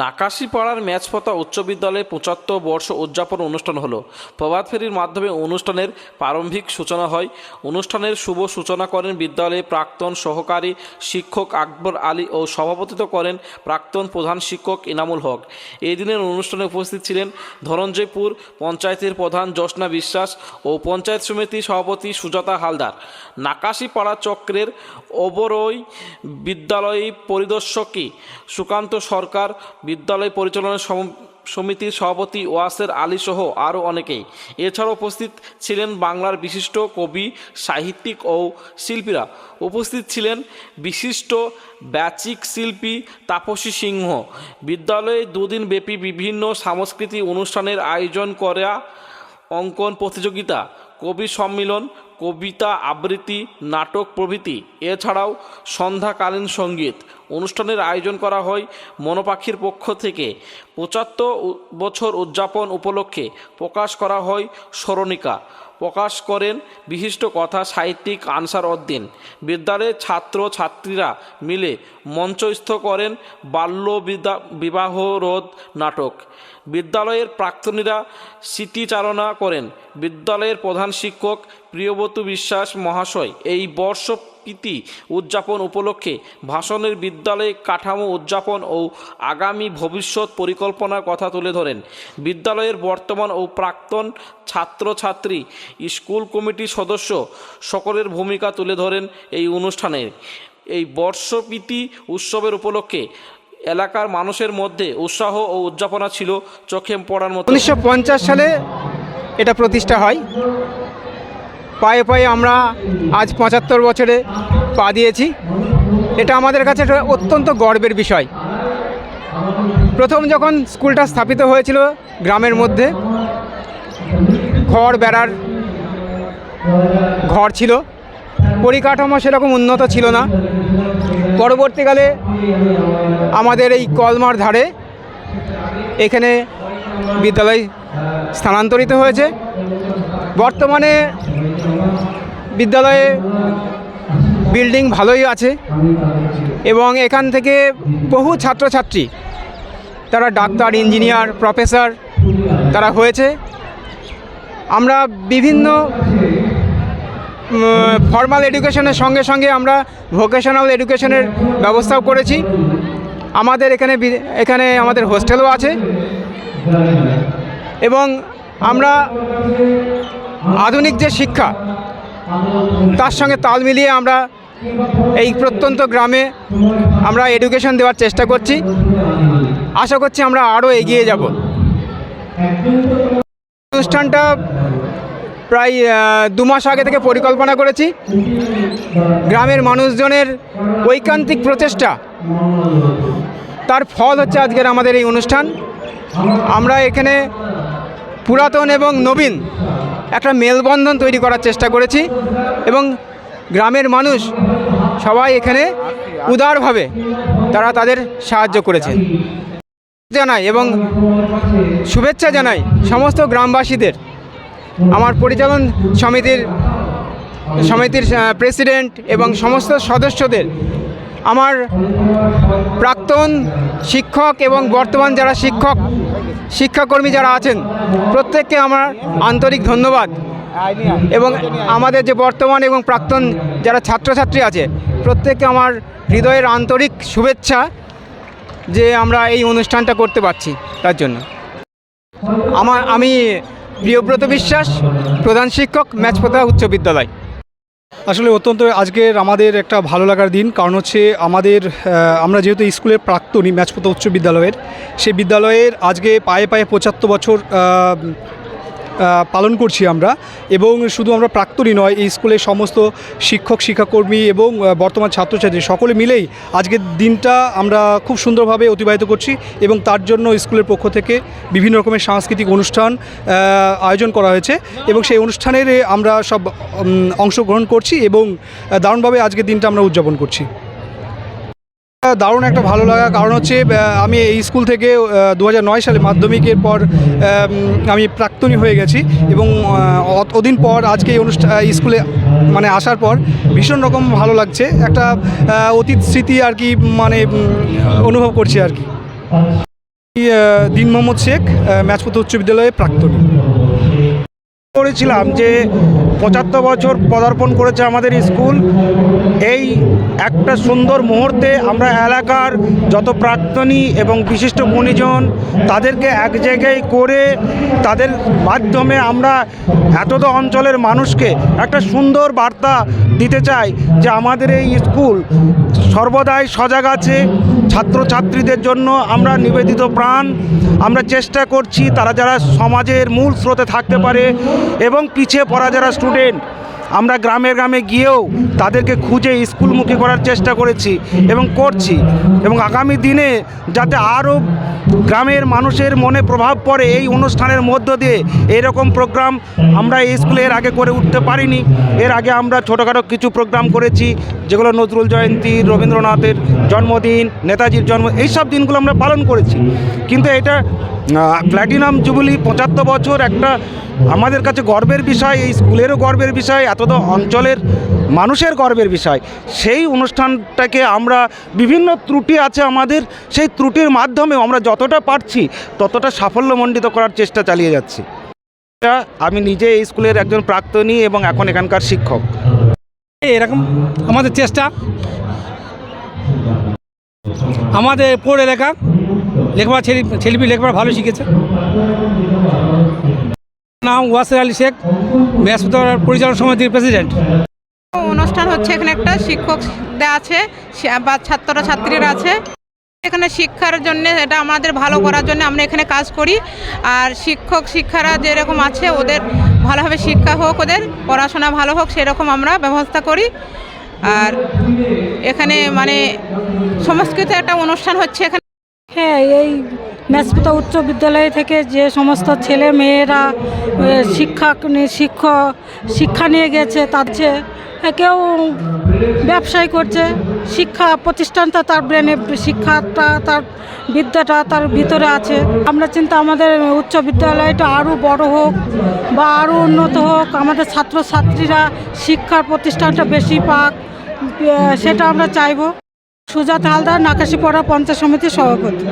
নাকাশিপাড়ার ম্যাচপতা উচ্চ বিদ্যালয়ে পঁচাত্তর বর্ষ উদযাপন অনুষ্ঠান হলো। প্রভাত ফেরির মাধ্যমে অনুষ্ঠানের প্রারম্ভিক সূচনা হয়। অনুষ্ঠানের শুভ সূচনা করেন বিদ্যালয়ে প্রাক্তন সহকারী শিক্ষক আকবর আলী ও সভাপতিত্ব করেন প্রাক্তন প্রধান শিক্ষক ইনামুল হক। এই দিনের অনুষ্ঠানে উপস্থিত ছিলেন ধনঞ্জয়পুর পঞ্চায়েতের প্রধান জ্যোৎস্না বিশ্বাস ও পঞ্চায়েত সমিতি সভাপতি সুজাতা হালদার। নাকাশিপাড়া চক্রের অবরই বিদ্যালয় পরিদর্শকী সুকান্ত সরকার বিদ্যালয় পরিচালনা সম- সমিতির সভাপতি ওয়াসের আলী সহ আরও অনেকেই। এছাড়া উপস্থিত ছিলেন বাংলার বিশিষ্ট কবি, সাহিত্যিক ও শিল্পীরা। উপস্থিত ছিলেন বিশিষ্ট ব্যাচিক শিল্পী তাপসী সিংহ। বিদ্যালয়ে দুদিন ব্যাপী বিভিন্ন সাংস্কৃতিক অনুষ্ঠানের আয়োজন করা অঙ্কন প্রতিযোগিতা, কবি সম্মিলন কবিতা, আবৃত্তি, নাটক প্রভৃতি। এছাড়াও সন্ধ্যাকালীন সংগীত। অনুষ্ঠানের আয়োজন করা হয় মনোপাখির পক্ষ থেকে। পঁচাত্তর বছর উদযাপন উপলক্ষে প্রকাশ করা হয় স্মরণিকা। প্রকাশ করেন বিশিষ্ট কথা সাহিত্যিক আনসার উদ্দিন। বিদ্যালয়ের ছাত্র ছাত্রীরা মিলে মঞ্চস্থ করেন বাল্য বিবাহ রোধ নাটক। বিদ্যালয়ের প্রাক্তনীরা স্মৃতিচারণা করেন। বিদ্যালয়ের প্রধান শিক্ষক প্রিয়বতু বিশ্বাস মহাশয় এই বর্ষপ্রীতি উদযাপন উপলক্ষে ভাষণের বিদ্যালয়ে কাঠামো উদযাপন ও আগামী ভবিষ্যৎ পরিকল্পনার কথা তুলে ধরেন। বিদ্যালয়ের বর্তমান ও প্রাক্তন ছাত্রছাত্রী, স্কুল কমিটির সদস্য সকলের ভূমিকা তুলে ধরেন এই অনুষ্ঠানে। এই বর্ষপীতি উৎসবের উপলক্ষে এলাকার মানুষের মধ্যে উৎসাহ ও উদযাপনা ছিল চোখে পড়ার মতো। উনিশশো পঞ্চাশ সালে এটা প্রতিষ্ঠা হয়। পায়ে পায়ে আমরা আজ পঁচাত্তর বছরে পা দিয়েছি। এটা আমাদের কাছে অত্যন্ত গর্বের বিষয়। প্রথম যখন স্কুলটা স্থাপিত হয়েছিল গ্রামের মধ্যে খড় বেড়ার ঘর ছিল। পরিকাঠামো সেরকম উন্নত ছিল না। পরবর্তীকালে আমাদের এই কলমার ধারে এখানে বিদ্যালয় স্থানান্তরিত হয়েছে। বর্তমানে বিদ্যালয়ে বিল্ডিং ভালোই আছে এবং এখান থেকে বহু ছাত্রছাত্রী, তারা ডাক্তার ইঞ্জিনিয়ার প্রফেসর তারা হয়েছে। আমরা বিভিন্ন ফর্মাল এডুকেশনের সঙ্গে সঙ্গে আমরা ভোকেশনাল এডুকেশনের ব্যবস্থাও করেছি। আমাদের এখানে এখানে আমাদের হোস্টেলও আছে। এবং আমরা আধুনিক যে শিক্ষা, তার সঙ্গে তাল মিলিয়ে আমরা এই প্রত্যন্ত গ্রামে আমরা এডুকেশন দেওয়ার চেষ্টা করছি। আশা করছি আমরা আরও এগিয়ে যাব। অনুষ্ঠানটা প্রায় দু মাস আগে থেকে পরিকল্পনা করেছি। গ্রামের মানুষজনের ঐকান্তিক প্রচেষ্টা, তার ফল হচ্ছে আজকের আমাদের এই অনুষ্ঠান। আমরা এখানে পুরাতন এবং নবীন একটা মেলবন্ধন তৈরি করার চেষ্টা করেছি এবং গ্রামের মানুষ সবাই এখানে উদারভাবে তারা তাদের সাহায্য করেছে জানাই এবং শুভেচ্ছা জানাই সমস্ত গ্রামবাসীদের। আমার পরিচালন সমিতির সমিতির প্রেসিডেন্ট এবং সমস্ত সদস্যদের। আমার প্রাক্তন শিক্ষক এবং বর্তমান যারা শিক্ষক শিক্ষাকর্মী যারা আছেন, প্রত্যেককে আমার আন্তরিক ধন্যবাদ। এবং আমাদের যে বর্তমান এবং প্রাক্তন যারা ছাত্রছাত্রী আছে, প্রত্যেককে আমার হৃদয়ের আন্তরিক শুভেচ্ছা যে আমরা এই অনুষ্ঠানটা করতে পারছি তার জন্য। আমার, আমি প্রিয়ব্রত বিশ্বাস, প্রধান শিক্ষক ম্যাচপোতা উচ্চ বিদ্যালয়। আসলে অত্যন্ত আজকের আমাদের একটা ভালো লাগার দিন, কারণ হচ্ছে আমাদের আমরা যেহেতু স্কুলের প্রাক্তনী ম্যাচপত উচ্চ বিদ্যালয়ের সেই বিদ্যালয়ের আজকে পায়ে পায়ে পঁচাত্তর বছর পালন করছি আমরা। এবং শুধু আমরা প্রাক্তনই নয়, এই স্কুলের সমস্ত শিক্ষক, শিক্ষাকর্মী এবং বর্তমান ছাত্রছাত্রী সকলে মিলেই আজকের দিনটা আমরা খুব সুন্দরভাবে অতিবাহিত করছি এবং তার জন্য স্কুলের পক্ষ থেকে বিভিন্ন রকমের সাংস্কৃতিক অনুষ্ঠান আয়োজন করা হয়েছে। এবং সেই অনুষ্ঠানের আমরা সব অংশগ্রহণ করছি এবং দারুণভাবে আজকের দিনটা আমরা উদযাপন করছি। দারুণ একটা ভালো লাগা। কারণ হচ্ছে আমি এই স্কুল থেকে দু সালে মাধ্যমিকের পর আমি প্রাক্তনী হয়ে গেছি এবং আহ, অত- ওদিন পর আজকে এই অনুষ্ঠান স্কুলে মানে আসার পর ভীষণ রকম ভালো লাগছে। একটা অতীত স্মৃতি আর কি মানে অনুভব করছি আর কি। দিন মোহাম্মদ শেখ ম্যাচপথ উচ্চ বিদ্যালয়ে প্রাক্তনী। করেছিলাম যে পঁচাত্তর বছর পদার্পণ করেছে আমাদের স্কুল। এই একটা সুন্দর মুহূর্তে আমরা এলাকার যত প্রাক্তনী এবং বিশিষ্ট গুণীজন তাদেরকে এক জায়গায় করে তাদের মাধ্যমে আমরা এতদ অঞ্চলের মানুষকে একটা সুন্দর বার্তা দিতে চাই যে আমাদের এই স্কুল সর্বদাই সজাগ আছে, ছাত্রছাত্রীদের জন্য আমরা নিবেদিত প্রাণ। আমরা চেষ্টা করছি তারা যারা সমাজের মূল স্রোতে থাকতে পারে এবং পিছিয়ে পড়া যারা স্টুডেন্ট আমরা গ্রামে গ্রামে গিয়েও তাদেরকে খুঁজে স্কুলমুখী করার চেষ্টা করেছি এবং করছি এবং আগামী দিনে যাতে আরও গ্রামের মানুষের মনে প্রভাব পড়ে এই অনুষ্ঠানের মধ্য দিয়ে এরকম প্রোগ্রাম আমরা এই স্কুলে এর আগে করে উঠতে পারিনি। এর আগে আমরা ছোটোখাটো কিছু প্রোগ্রাম করেছি, যেগুলো নজরুল জয়ন্তী, রবীন্দ্রনাথের জন্মদিন, নেতাজির জন্ম, এইসব দিনগুলো আমরা পালন করেছি। কিন্তু এটা প্ল্যাটিনাম জুবলি, পঁচাত্তর বছর একটা আমাদের কাছে গর্বের বিষয়, এই স্কুলেরও গর্বের বিষয় এতদ অঞ্চলের মানুষের গর্বের বিষয়। সেই অনুষ্ঠানটাকে আমরা বিভিন্ন ত্রুটি আছে আমাদের, সেই ত্রুটির মাধ্যমেও আমরা যতটা পারছি ততটা সাফল্যমণ্ডিত করার চেষ্টা চালিয়ে যাচ্ছি। আমি নিজে এই স্কুলের একজন প্রাক্তনী এবং এখন এখানকার শিক্ষক। এরকম আমাদের চেষ্টা। আমাদের পৌর এলাকা লেখাপড়া ছেলে ছেলেপি লেখাপড়া ভালো শিখেছে। নাম ওয়াসির আলী শেখ বৃহস্পতিবার পরিচালনা সমিতির প্রেসিডেন্ট। অনুষ্ঠান হচ্ছে এখানে একটা শিক্ষক আছে বা ছাত্ররা, ছাত্রীরা আছে। এখানে শিক্ষার জন্য এটা আমাদের ভালো করার জন্য আমরা এখানে কাজ করি। আর শিক্ষক, শিক্ষারা যেরকম আছে, ওদের ভালোভাবে শিক্ষা হোক, ওদের পড়াশোনা ভালো হোক, সেরকম আমরা ব্যবস্থা করি। আর এখানে মানে সংস্কৃত একটা অনুষ্ঠান হচ্ছে এখানে। হ্যাঁ এই ম্যাচপিতা উচ্চ বিদ্যালয় থেকে যে সমস্ত ছেলে মেয়েরা শিক্ষা শিক্ষক শিক্ষা নিয়ে গেছে, তার যে কেউ ব্যবসায় করছে। শিক্ষা প্রতিষ্ঠানটা তার ব্রেনে শিক্ষাটা তার বিদ্যাটা তার ভিতরে আছে। আমরা চিন্তা আমাদের উচ্চ বিদ্যালয়টা আরও বড় হোক বা আরও উন্নত হোক, আমাদের ছাত্রছাত্রীরা শিক্ষার প্রতিষ্ঠানটা বেশি পাক সেটা আমরা চাইব। সুজাত হালদার নাকাশিপাড়া পঞ্চায়েত সমিতির সভাপতি।